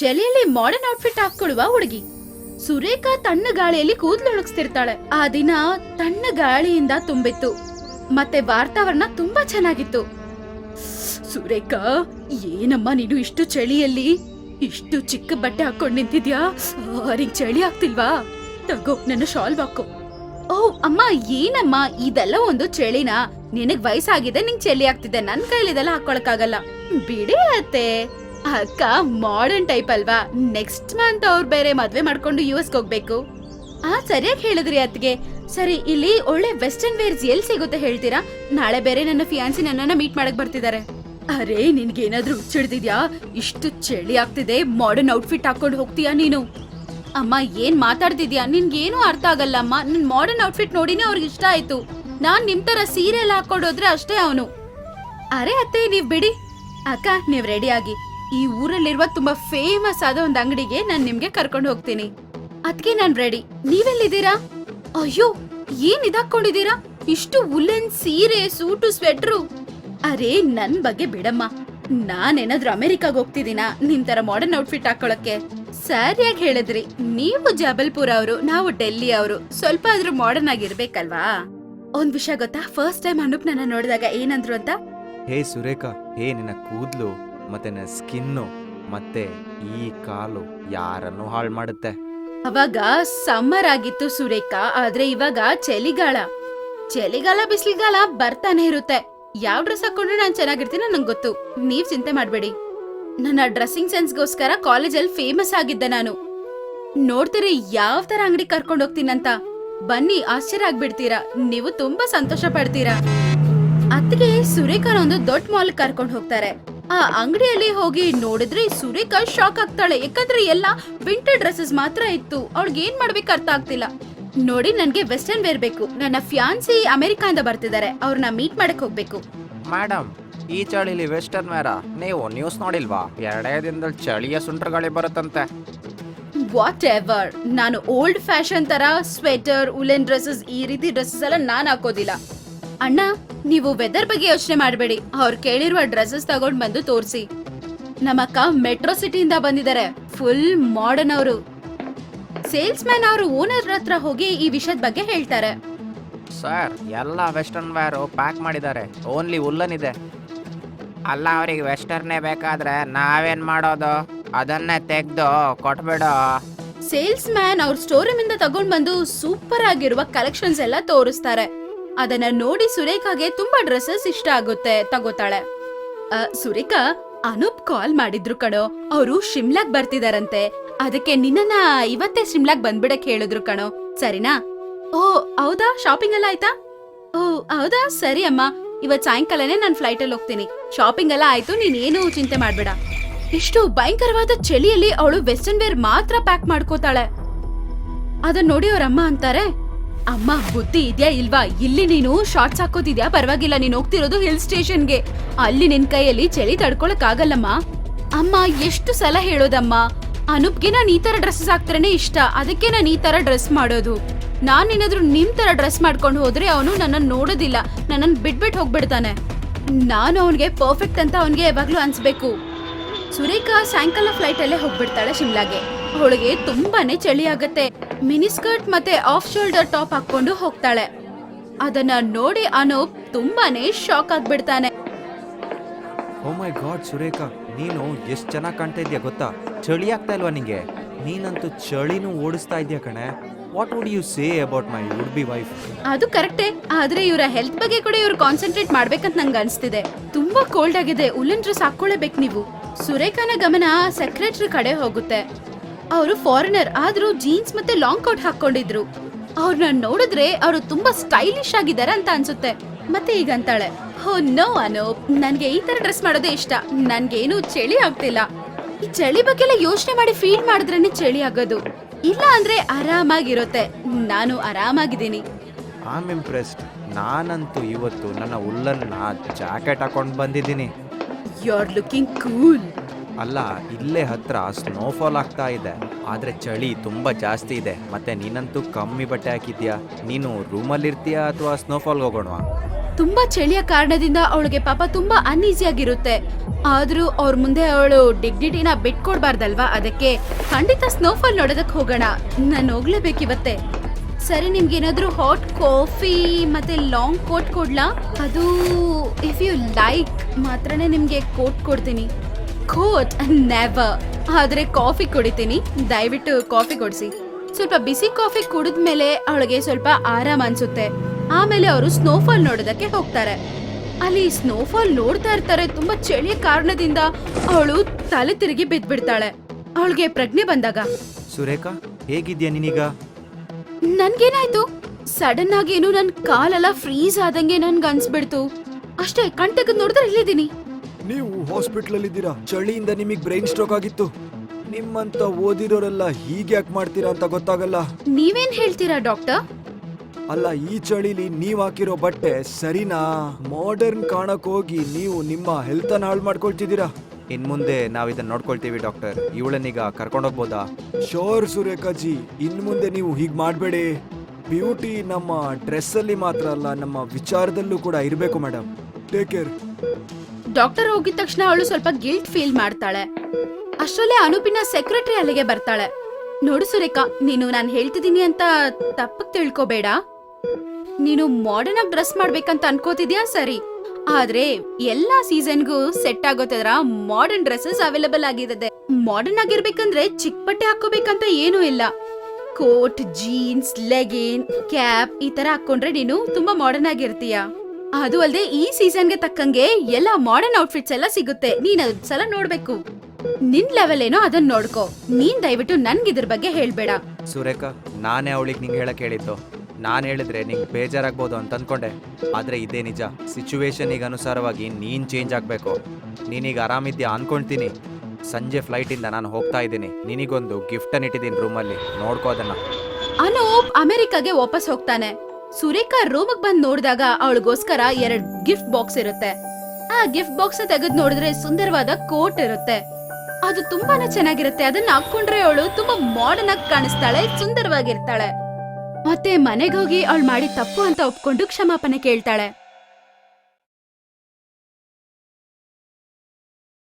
ಚಳಿಯಲ್ಲಿ modern outfit ಹಾಕೊಳ್ಳುವ ಹುಡುಗಿ. ಸುರೇಖಾ ತಣ್ಣ ಗಾಳಿಯಲ್ಲಿ ಕೂದಲೊಣಗಿಸ್ತಿರ್ತಾಳೆ. ಆ ದಿನ ತಣ್ಣ ಗಾಳಿಯಿಂದ ತುಂಬಿತ್ತು. ಮತ್ತೆ ವಾತಾವರಣ ತುಂಬಾ ಚೆನ್ನಾಗಿತ್ತು. ಸುರೇಖಾ, ಏನಮ್ಮ ನೀನು ಇಷ್ಟು ಚಳಿಯಲ್ಲಿ? ಇಷ್ಟು ಚಿಕ್ಕ ಬಟ್ಟೆ ಹಾಕೊಂಡು ನಿಂತಿದ್ಯಾ? ಅವ್ರಿಗೆ ಚಳಿ ಆಗ್ತಿಲ್ವಾ? ತಗೋ, ನನ್ನ ಶಾಲ್ ಹಾಕೋ. ಓ ಅಮ್ಮ, ಏನಮ್ಮ? ಇದೆಲ್ಲ ಒಂದು ಚಳಿನ? ನಿನಗ್ ವಯಸ್ಸಾಗಿದೆ, ನಿಂಗ್ ಚಳಿ ಆಗ್ತಿದೆ. ನನ್ ಕೈಲಿದೆಲ್ಲ ಹಾಕೊಳಕ್ಕಾಗಲ್ಲ. ಬಿಡಿ ಅತ್ತೆ. ಅಕ್ಕ ಮಾಡರ್ನ್ ಟೈಪ್ ಅಲ್ವಾ? ನೆಕ್ಸ್ಟ್ ಮಂತ್ ಅವ್ರು ಬೇರೆ ಮದ್ವೆ ಮಾಡ್ಕೊಂಡು ಯು ಎಸ್ ಹೋಗ್ಬೇಕು. ಆ, ಸರಿಯಾಗಿ ಹೇಳಿದ್ರಿ ಅತ್ಗೆ ಸರಿ, ಇಲ್ಲಿ ಒಳ್ಳೆ ವೆಸ್ಟರ್ನ್ ವೇರ್ಸ್ ಎಲ್ಲಿ ಸಿಗುತ್ತೆ ಹೇಳ್ತೀರಾ? ನಾಳೆ ಬೇರೆ ನನ್ನ ಫಿಯಾನ್ಸಿ ನನ್ನನ್ನ ಮೀಟ್ ಮಾಡಕ್ ಬರ್ತಿದ್ದಾರೆ. ಅರೆ, ನಿನ್ಗೇನಾದ್ರೂ ಹುಚ್ಚಿಡ್ದಿದ್ಯಾ? ಇಷ್ಟು ಚಳಿ ಆಗ್ತಿದೆ ಮಾಡರ್ನ್ ಔಟ್ಫಿಟ್ ಹಾಕೊಂಡು ಹೋಗ್ತೀಯಾ ನೀನು? ಅಮ್ಮ, ಏನ್ ಮಾತಾಡ್ತಿದ್ಯಾ? ನಿನ್ಗೇನು ಅರ್ಥ ಆಗಲ್ಲ ಅಮ್ಮ. ನನ್ ಮಾಡರ್ನ್ ಔಟ್ಫಿಟ್ ನೋಡಿನೇ ಅವ್ರಿಗೆ ಇಷ್ಟ ಆಯ್ತು. ನಾನ್ ನಿಮ್ ತರ ಸೀರೆ ಎಲ್ಲ ಹಾಕೊಂಡು ಹೋದ್ರೆ ಅಷ್ಟೇ ಅವನು. ಅರೆ ಅತ್ತೆ, ನೀವ್ ಬಿಡಿ. ಅಕ್ಕ, ನೀವ್ ರೆಡಿ ಆಗಿ. ಈ ಊರಲ್ಲಿರುವ ತುಂಬಾ ಫೇಮಸ್ ಆದ ಒಂದ್ ಅಂಗಡಿಗೆ ನಾನ್ ನಿಮ್ಗೆ ಕರ್ಕೊಂಡು ಹೋಗ್ತೀನಿ. ಅದ್ಕೆ ನಾನ್ ರೆಡಿ ನೀವೆಲ್ಲಿದ್ದೀರಾ? ಅಯ್ಯೋ, ಏನ್ ಇದಾಕೊಂಡಿದ್ದೀರಾ? ಇಷ್ಟು ಉಲ್ಲೆನ್ ಸೀರೆ, ಸೂಟು ಸ್ವೆಟ್ರು ಅರೆ, ನನ್ ಬಗ್ಗೆ ಬಿಡಮ್ಮ. ನಾನೇನಾದ್ರೂ ಅಮೆರಿಕಾಗ್ ಹೋಗ್ತಿದ್ದೀನಾ? ನಿಮ್ ತರ ಮಾಡರ್ನ್ ಔಟ್ಫಿಟ್ ಹಾಕೊಳಕ್ಕೆ. ಸರಿಯಾಗಿ ಹೇಳಿದ್ರಿ. ನೀವು ಜಬಲ್ಪುರ ಅವರು, ನಾವು ಡೆಲ್ಲಿ ಅವರು. ಸ್ವಲ್ಪ ಆದ್ರೂ ಮಾಡರ್ನ್ ಆಗಿರ್ಬೇಕಲ್ವಾ? ಒಂದ್ ವಿಷಯ ಗೊತ್ತಾ? ಫಸ್ಟ್ ಟೈಮ್ ಅನುಪ್ ನನ್ನ ನೋಡಿದಾಗ ಏನಂದ್ರು ಅಂತ? ಹೇ ಸುರೇಖಾ, ಹೇ ನಿನ್ನ ಕೂದಲು. ಮತ್ತೆ ನನ್ನ ಸ್ಕಿನ್ನು, ಮತ್ತೆ ಈ ಕಾಲು ಯಾರನ್ನು ಹಾಳು ಮಾಡುತ್ತೆ? ಅವಾಗ ಸಮ್ಮರ್ ಆಗಿತ್ತು ಸುರೇಖ, ಆದ್ರೆ ಇವಾಗ ಚಳಿಗಾಲ. ಚಳಿಗಾಲ ಬಿಸಿಲಿಗಾಲ ಬರ್ತಾನೆ ಇರುತ್ತೆ. ಯಾವ ಡ್ರೆಸ್ ಹಾಕೊಂಡ್ರೆ ನಾನು ಚೆನ್ನಾಗಿರ್ತೀನಿ ನಂಗೆ ಗೊತ್ತು. ನೀವ್ ಚಿಂತೆ ಮಾಡಬೇಡಿ. ನನ್ನ ಡ್ರೆಸ್ಸಿಂಗ್ ಸೆನ್ಸ್ಗೋಸ್ಕರ ಕಾಲೇಜಲ್ಲಿ ಫೇಮಸ್ ಆಗಿದ್ದೆ ನಾನು. ನೋಡ್ತೀರಿ ಯಾವ ತರ ಅಂಗಡಿ ಕರ್ಕೊಂಡು ಹೋಗ್ತೀನಂತ. ಬನ್ನಿ, ಆಶ್ಚರ್ಯ ಆಗ್ಬಿಡ್ತೀರಾ. ನೀವು ತುಂಬಾ ಸಂತೋಷ ಪಡ್ತೀರಾ. ಅತ್ತಿಗೆ ಸುರೇಖಾನ ಒಂದು ದೊಡ್ಡ ಮಾಲ್ ಕರ್ಕೊಂಡು ಹೋಗ್ತಾರೆ. ಆ ಅಂಗಡಿಯಲ್ಲಿ ಹೋಗಿ ನೋಡಿದ್ರೆ ಸುರೇಖಾ ಶಾಕ್ ಆಗ್ತಾಳೆ. ಯಾಕಂದ್ರೆ ಎಲ್ಲ ವಿಂಟರ್ ಡ್ರೆಸ್ಸಸ್ ಮಾತ್ರ ಇತ್ತು. ಅವಳಿಗೆ ಏನ್ ಮಾಡ್ಬೇಕು ಅರ್ಥ ಆಗ್ತಿಲ್ಲ. ನೋಡಿ ನನ್ಗೆ ವೆಸ್ಟರ್ನ್ ವೇರ್ ಬೇಕು. ನನ್ನ ಫ್ಯಾನ್ಸಿ ಅಮೆರಿಕಾಯಿಂದ ಬರ್ತಿದ್ದಾರೆ. ಅವ್ರನ್ನ ಮೀಟ್ ಮಾಡಕ್ ಹೋಗ್ಬೇಕು. ಮೇಡಮ್ ಈ ಚಳಿಲಿ ವೆಸ್ಟರ್ನ್ ವೇರ ನೀವು ನ್ಯೂಸ್ ನೋಡಿಲ್ವಾ? ಎರಡೇ ದಿನದಲ್ಲಿ ಚಳಿಯ ಸುಂಟರಗಾಳಿ ಬರುತ್ತಂತೆ. ವಾಟ್ ಎವರ್ ನಾನು ಓಲ್ಡ್ ಫ್ಯಾಷನ್ ತರ ಸ್ವೆಟರ್ ಉಲೆನ್ ಡ್ರೆಸ್ಸಸ್ ಈ ರೀತಿ ಡ್ರೆಸ್ಸಸ್ ಎಲ್ಲ ನಾನು ಹಾಕೋದಿಲ್ಲ. ಅಣ್ಣ ನೀವು ವೆದರ್ ಬಗ್ಗೆ ಯೋಚನೆ ಮಾಡಬೇಡಿ. ಅವ್ರು ಕೇಳಿರುವ ಡ್ರೆಸ್ಸಸ್ ತಗೊಂಡ್ ಬಂದು ತೋರಿಸಿ. ನಮ್ಮಕ್ಕ ಮೆಟ್ರೋ ಸಿಟಿಯಿಂದ ಬಂದಿದ್ದಾರೆ. ಫುಲ್ ಮಾಡರ್ನ್ ಅವರು. ಸೇಲ್ಸ್ ಮ್ಯಾನ್ ಅವರು ಓನರ್ ಹತ್ರ ಹೋಗಿ ಈ ವಿಷಯದ ಬಗ್ಗೆ ಹೇಳ್ತಾರೆ. ಸರ್ ಎಲ್ಲ ವೆಸ್ಟರ್ನ್ ವೇರ್ ಪ್ಯಾಕ್ ಮಾಡಿದ್ದಾರೆ. ಓನ್ಲಿ ಉಲ್ಲನ್ ಇದೆ. ಅಲ್ಲ ಅವರಿಗೆ ವೆಸ್ಟರ್ನೇ ಬೇಕಾದ್ರೆ ನಾವೇನ್ ಮಾಡೋದು? ಅದನ್ನೇ ತೆಗ್ದು ಕೊಟ್ಬಿಡು. ಸೇಲ್ಸ್ ಮ್ಯಾನ್ ಅವ್ರ ಸ್ಟೋರ್ ಇಂದ ತಗೊಂಡ್ ಬಂದು ಸೂಪರ್ ಆಗಿರುವ ಕಲೆಕ್ಷನ್ಸ್ ಎಲ್ಲ ತೋರಿಸ್ತಾರೆ. ಅದನ್ನ ನೋಡಿ ಸುರೇಖಾಗೆ ತುಂಬಾ ಡ್ರೆಸ್ಸಸ್ ಇಷ್ಟ ಆಗುತ್ತೆ, ತಗೋತಾಳೆ. ಸುರೇಖಾ, ಅನೂಪ್ ಕಾಲ್ ಮಾಡಿದ್ರು ಕಣೋ. ಅವರು ಶಿಮ್ಲಾಗ್ ಬರ್ತಿದಾರಂತೆ. ಅದಕ್ಕೆ ನಿನ್ನ ಇವತ್ತೇ ಶಿಮ್ಲಾಗ್ ಬಂದ್ಬಿಡಕ್ ಹೇಳಿದ್ರು ಕಣೋ. ಸರಿನಾ? ಓ, ಹೌದಾ? ಶಾಪಿಂಗ್ ಎಲ್ಲ ಆಯ್ತಾ? ಓ, ಹೌದಾ? ಸರಿ ಅಮ್ಮ. ಇವತ್ ಸಾಯಂಕಾಲನೇ ನಾನು ಫ್ಲೈಟ್ ಅಲ್ಲಿ ಹೋಗ್ತೀನಿ. ಶಾಪಿಂಗ್ ಎಲ್ಲ ಆಯ್ತು ನೀನ್ ಏನು ಚಿಂತೆ ಮಾಡ್ಬೇಡ. ಇಷ್ಟು ಭಯಂಕರವಾದ ಚಳಿಯಲ್ಲಿ ಅವಳು ವೆಸ್ಟರ್ನ್ ವೇರ್ ಮಾತ್ರ ಪ್ಯಾಕ್ ಮಾಡ್ಕೋತಾಳೆ. ಅದನ್ನ ನೋಡಿ ಅವ್ರ ಅಮ್ಮ ಅಂತಾರೆ. ಅಮ್ಮ, ಬುದ್ಧಿ ಇದ್ಯಾ ಇಲ್ವಾ? ಇಲ್ಲಿ ನೀನು ಶಾರ್ಟ್ಸ್ ಹಾಕೋತಿದ್ಯಾ? ಪರವಾಗಿಲ್ಲ, ನೀನು ಹೋಗ್ತಿರೋದು ಹಿಲ್ ಸ್ಟೇಷನ್ಗೆ ಅಲ್ಲಿ ನಿನ್ ಕೈಯಲ್ಲಿ ಚಳಿ ತಡ್ಕೊಳಕ್ ಆಗಲ್ಲಮ್ಮ ಅಮ್ಮ, ಎಷ್ಟು ಸಲ ಹೇಳೋದಮ್ಮ? ಅನೂಪ್ಗೆ ನಾನು ಈ ತರ ಡ್ರೆಸ್ಸಸ್ ಹಾಕ್ತಾರನೆ ಇಷ್ಟ. ಅದಕ್ಕೆ ನಾನು ಈ ತರ ಡ್ರೆಸ್ ಮಾಡೋದು. ನಾನ್ ಏನಾದ್ರೂ ನಿಮ್ ತರ ಡ್ರೆಸ್ ಮಾಡ್ಕೊಂಡು ಹೋದ್ರೆ ಅವನು ನನ್ನನ್ನು ನೋಡೋದಿಲ್ಲ. ನನ್ನನ್ ಬಿಟ್ಬಿಟ್ಟು ಹೋಗ್ಬಿಡ್ತಾನೆ. ನಾನು ಅವನಿಗೆ ಪರ್ಫೆಕ್ಟ್ ಅಂತ ಅವನಿಗೆ ಯಾವಾಗ್ಲೂ ಅನ್ಸ್ಬೇಕು. ಸುರೇಖಾ ಸಾಯಂಕಾಲ ಫ್ಲೈಟ್ ಅಲ್ಲೇ ಹೋಗ್ಬಿಡ್ತಾಳೆ ಶಿಮ್ಲಾಗೆ. ಅವಳಿಗೆ ತುಂಬಾನೇ ಚಳಿ ಆಗತ್ತೆ. ಮಿನಿ ಸ್ಕರ್ಟ್ ಮತ್ತೆ ಆಫ್ ಶೋಲ್ಡರ್ ಟಾಪ್ ಹಾಕೊಂಡು ಹೋಗ್ತಾಳೆ. ಅದನ್ನ ನೋಡಿ ಅನೂಪ್ ತುಂಬಾನೇ ಶಾಕ್ ಆಗ್ಬಿಡ್ತಾನೆ. ಓ ಮೈ ಗಾಡ್ ಸುರೇಖಾ ನೀನು ಎಷ್ಟು ಚೆನ್ನಾಗಿ ಕಾಣ್ತಾ ಇದೆಯಾ ಗೊತ್ತಾ? ಚಳಿ ಆಗ್ತಾ ಇಲ್ವಾ ನಿಂಗೆ? ನೀನಂತೂ ಚಳಿನೂ ಓಡಿಸ್ತಾ ಇದೆಯಾ ಕಣೆ? What would you say about my would be wife ಅದು ಕರೆಕ್ಟೇ ಆದ್ರೆ ಇವರ ಹೆಲ್ತ್ ಬಗ್ಗೆ ಕೂಡ ಇವ್ರು ಕಾನ್ಸಂಟ್ರೇಟ್ ಮಾಡ್ಬೇಕಂತ ನಂಗೆ ಅನಿಸ್ತಿದೆ. ತುಂಬಾ ಕೋಲ್ಡ್ ಆಗಿದೆ ಉಲ್ಲನ್ ಡ್ರೆಸ್ ಹಾಕೊಳ್ಳೇಬೇಕು ನೀವು. ಸುರೇಖಾನ ಗಮನ ಸೆಕ್ರೆಟರಿ ಕಡೆ ಹೋಗುತ್ತೆ. ಅವರು ಫಾರಿನರ್ ಆದ್ರೂ ಜೀನ್ಸ್ ಮತ್ತೆ ಲಾಂಗ್ ಕೋಟ್ ಹಾಕೊಂಡಿದ್ರು ಅವ್ರನ್ನ ನೋಡಿದ್ರೆ ಅವರು ತುಂಬಾ ಸ್ಟೈಲಿಶ್ ಆಗಿದ್ದಾರೆ ಅಂತ ಅನ್ಸುತ್ತೆ. ಮತ್ತೆ ಈಗ ಅಂತಾಳೆ ಹೋ ನೋ ಅನೂಪ್. ನನ್ಗೆ ಈ ತರ ಡ್ರೆಸ್ ಮಾಡೋದೇ ಇಷ್ಟ. ನನ್ಗೇನು ಚಳಿ ಆಗ್ತಿಲ್ಲ. ಈ ಚಳಿ ಬಗ್ಗೆ ಎಲ್ಲ ಯೋಚನೆ ಮಾಡಿ ಫೀಲ್ ಮಾಡಿದ್ರೇನೆ ಚಳಿ ಆಗೋದು. ಇಲ್ಲ ಅಂದ್ರೆ ಆರಾಮಾಗಿರುತ್ತೆ. ನಾನು ಆರಾಮಾಗಿದ್ದೀನಿ. ಐ ಆಮ್ ಇಂಪ್ರೆಸ್ಡ್ ನಾನಂತೂ ಇವತ್ತು ನನ್ನ ಉಲ್ಲನ್ನ ಜಾಕೆಟ್ ಹಾಕೊಂಡು ಬಂದಿದ್ದೀನಿ. ಯು ಆರ್ ಲುಕಿಂಗ್ ಕೂಲ್ ಅಲ್ಲ, ಇಲ್ಲೇ ಹತ್ರ ಸ್ನೋಫಾಲ್ ಆಗ್ತಾ ಇದೆ. ಆದ್ರೆ ಚಳಿ ತುಂಬಾ ಜಾಸ್ತಿ ಇದೆ. ಮತ್ತೆ ನೀನಂತೂ ಕಮ್ಮಿ ಬಟ್ಟೆ ಹಾಕಿದ್ಯಾ? ನೀನು ರೂಮಲ್ಲಿ ಇರ್ತೀಯಾ ಅಥವಾ ಸ್ನೋಫಾಲ್ಗೆ ಹೋಗೋಣವಾ? ತುಂಬಾ ಚಳಿಯ ಕಾರಣದಿಂದ ಅವಳಿಗೆ ಪಾಪ ತುಂಬಾ ಅನ್ಈಸಿ ಆಗಿರುತ್ತೆ. ಆದ್ರೂ ಅವ್ರ ಮುಂದೆ ಅವಳು ಡಿಗ್ನಿಟಿನ ಬಿಟ್ಕೊಡ್ಬಾರ್ದಲ್ವಾ? ಅದಕ್ಕೆ ಖಂಡಿತ ಸ್ನೋಫಾಲ್ ನೋಡೋದಕ್ ಹೋಗೋಣ. ನಾನು ಹೋಗ್ಲೇಬೇಕಿವತ್ತೆ. ಸರಿ ನಿಮ್ಗೆ ಏನಾದರೂ ಹಾಟ್ ಕಾಫಿ ಮತ್ತೆ ಲಾಂಗ್ ಕೋಟ್ ಕೊಡ್ಲಾ? ಅದು ಇಫ್ ಯು ಲೈಕ್ ಮಾತ್ರನೇ ನಿಮ್ಗೆ ಕೋಟ್ ಕೊಡ್ತೀನಿ. ಕೋಟ್? ನೆವರ್ ಆದ್ರೆ ಕಾಫಿ ಕುಡಿತೀನಿ. ದಯವಿಟ್ಟು ಕಾಫಿ ಕೊಡಿಸಿ. ಸ್ವಲ್ಪ ಬಿಸಿ ಕಾಫಿ ಕುಡಿದ್ಮೇಲೆ ಅವಳಿಗೆ ಸ್ವಲ್ಪ ಆರಾಮ ಅನ್ಸುತ್ತೆ. ಆಮೇಲೆ ಅವರು ಸ್ನೋಫಾಲ್ ನೋಡೋದಕ್ಕೆ ಹೋಗ್ತಾರೆ. ಅಲ್ಲಿ ಸ್ನೋಫಾಲ್ ನೋಡ್ತಾ ಇರ್ತಾರೆ. ತುಂಬಾ ಚಳಿಯ ಕಾರಣದಿಂದ ಅವಳು ತಲೆ ತಿರುಗಿ ಬಿದ್ದ್ಬಿಡ್ತಾಳೆ ಅವಳಿಗೆ ಪ್ರಜ್ಞೆ ಬಂದಾಗ. ಸುರೇಖಾ ಹೇಗಿದ್ಯಾ ನೀನೀಗ? ನನ್ಗೇನಾಯ್ತು? ಸಡನ್ ಆಗಿ ಏನು ನನ್ ಕಾಲೆಲ್ಲ ಫ್ರೀಸ್ ಆದಂಗೆ ನನ್ಗೆ ಅನ್ಸ್ಬಿಡ್ತು ಅಷ್ಟೇ ಕಣ್ ತೆಗೆದು ನೋಡಿದ್ರೆ ಇಲ್ಲಿದ್ದೀನಿ. ನೀವು ಹಾಸ್ಪಿಟಲ್ ಅಲ್ಲಿ ಇದ್ದೀರಾ ಚಳಿಯಿಂದ ನಿಮಗೆ ಬ್ರೈನ್ ಸ್ಟ್ರೋಕ್ ಆಗಿತ್ತು. ನಿಮ್ಮಂತ ಓದಿರೋರೆಲ್ಲ ಹೀಗೆ ಯಾಕೆ ಮಾಡ್ತೀರಾ ಅಂತ ಗೊತ್ತಾಗಲ್ಲ. ನೀವೇನ್ ಹೇಳ್ತೀರಾ ಡಾಕ್ಟರ್ ಅಲ್ಲ ಈ ಚಳಿಲಿ ನೀವ್ ಹಾಕಿರೋ ಬಟ್ಟೆ ಸರಿನಾ? ಮಾಡರ್ನ್ ಕಾಣಕ್ ಹೋಗಿ ನೀವು ನಿಮ್ಮ ಹೆಲ್ತ್ ಅನ್ನ ಹಾಳು ಮಾಡ್ಕೊಳ್ತಿದ್ದೀರಾ? ಇನ್ ಮುಂದೆ ನಾವ್ ಇದನ್ನ ನೋಡ್ಕೊಳ್ತೀವಿ ಡಾಕ್ಟರ್ ಇವಳನ್ನೀಗ ಕರ್ಕೊಂಡೋಗ್ಬೋದಾ ಶೋರ್ ಸುರೇಖಾಜಿ ಇನ್ ಮುಂದೆ ನೀವು ಹೀಗ್ ಮಾಡಬೇಡಿ. ಬ್ಯೂಟಿ ನಮ್ಮ ಡ್ರೆಸ್ ಅಲ್ಲಿ ಮಾತ್ರ ಅಲ್ಲ ನಮ್ಮ ವಿಚಾರದಲ್ಲೂ ಕೂಡ ಇರಬೇಕು ಮೇಡಮ್ ಟೇಕ್ ಕೇರ್ ಡಾಕ್ಟರ್ ಹೋಗಿದ ತಕ್ಷಣ ಅವಳು ಸ್ವಲ್ಪ ಗಿಲ್ಟ್ ಫೀಲ್ ಮಾಡ್ತಾಳೆ. ಅಷ್ಟರಲ್ಲೇ ಅನುಪಿನ ಸೆಕ್ರೆಟರಿ ಅಲ್ಲಿಗೆ ಬರ್ತಾಳೆ. ನೋಡು ಸುರೇಖಾ, ನೀನು ನಾನು ಹೇಳ್ತಿದ್ದೀನಿ ಅಂತ ತಪ್ಪಕ್ ತಿಳ್ಕೊಬೇಡ. ನೀನು ಮಾಡರ್ನ್ ಆಗಿ ಡ್ರೆಸ್ ಮಾಡ್ಬೇಕಂತ ಅನ್ಕೋತಿದ್ಯಾ? ಸರಿ. ಆದ್ರೆ ಎಲ್ಲಾ ಸೀಸನ್ಗೂ ಸೆಟ್ ಆಗೋ ತರ ಮಾಡರ್ನ್ ಡ್ರೆಸ್ಸಸ್ ಅವೈಲೇಬಲ್ ಆಗಿದೆ ಮಾಡರ್ನ್ ಆಗಿರ್ಬೇಕಂದ್ರೆ ಚಿಕ್ಕ ಬಟ್ಟೆ ಹಾಕೋಬೇಕಂತ ಏನೂ ಇಲ್ಲ. ಕೋಟ್ ಜೀನ್ಸ್ ಲೆಗಿನ್ ಕ್ಯಾಪ್ ಈ ತರ ಹಾಕೊಂಡ್ರೆ ನೀನು ತುಂಬಾ ಮಾಡರ್ನ್ ಆಗಿರ್ತೀಯ? ಅದು ಅಲ್ಲದೆ ಈ ಸೀಸನ್ಗೆ ತಕ್ಕಂಗೆ ಎಲ್ಲ ಮಾಡರ್ನ್ ಔಟ್ಫಿಟ್ಸ್ ಎಲ್ಲ ಸಿಗುತ್ತೆ. ನೀನ್ ಸಲ ನೋಡ್ಬೇಕು. ನಿನ್ ಲೆವೆಲ್ ಏನೋ ಅದನ್ನ ನೋಡ್ಕೋ. ನೀನ್ ದಯವಿಟ್ಟು ನನ್ಗೆ ಇದ್ರ ಬಗ್ಗೆ ಹೇಳ್ಬೇಡ. ಸುರೇಖ ನಾನೇ ಅವಳಿಗೆ ನಿಂಗೆ ಹೇಳಕ್ ಹೇಳಿದ್ದು. ನಾನು ಹೇಳಿದ್ರೆ ನಿಂಗೆ ಬೇಜಾರಾಗ್ಬೋದು ಅಂತ ಅನ್ಕೊಂಡೆ ಆದರೆ ಇದೇ ನಿಜ. ಸಿಚುವೇಶನಿಗೆ ಅನುಸಾರವಾಗಿ ನೀನು ಚೇಂಜ್ ಆಗಬೇಕು. ನೀನೀಗ ಆರಾಮಿದ್ಯಾ ಅನ್ಕೊಳ್ತೀನಿ ಸಂಜೆ ಫ್ಲೈಟಿಂದ ನಾನು ಹೋಗ್ತಾ ಇದ್ದೀನಿ. ನಿನಗೊಂದು ಗಿಫ್ಟನ್ನು ಇಟ್ಟಿದ್ದೀನಿ ರೂಮಲ್ಲಿ ನೋಡ್ಕೋ ಅದನ್ನು. ಅನೂಪ್ ಅಮೆರಿಕಾಗೆ ವಾಪಸ್ ಹೋಗ್ತಾನೆ. ಸುರೇಖಾ ರೂಮಗ್ ಬಂದ್ ನೋಡಿದಾಗ ಅವಳಿಗೋಸ್ಕರ ಎರಡ್ ಗಿಫ್ಟ್ ಬಾಕ್ಸ್ ಇರುತ್ತೆ. ಆ ಗಿಫ್ಟ್ ಬಾಕ್ಸ್ ತೆಗೆದ್ ನೋಡಿದ್ರೆ ಸುಂದರವಾದ ಕೋಟ್ ಇರುತ್ತೆ. ಅದು ತುಂಬಾನೇ ಚೆನ್ನಾಗಿರುತ್ತೆ. ಅದನ್ನ ಹಾಕೊಂಡ್ರೆ ಅವಳು ತುಂಬಾ ಮಾಡರ್ನ್ ಆಗಿ ಕಾಣಿಸ್ತಾಳೆ, ಸುಂದರವಾಗಿರ್ತಾಳೆ. ಮತ್ತೆ ಮನೆಗೆ ಹೋಗಿ ಅವಳು ಮಾಡಿ ತಪ್ಪು ಅಂತ ಒಪ್ಕೊಂಡು ಕ್ಷಮಾಪಣೆ ಕೇಳ್ತಾಳೆ.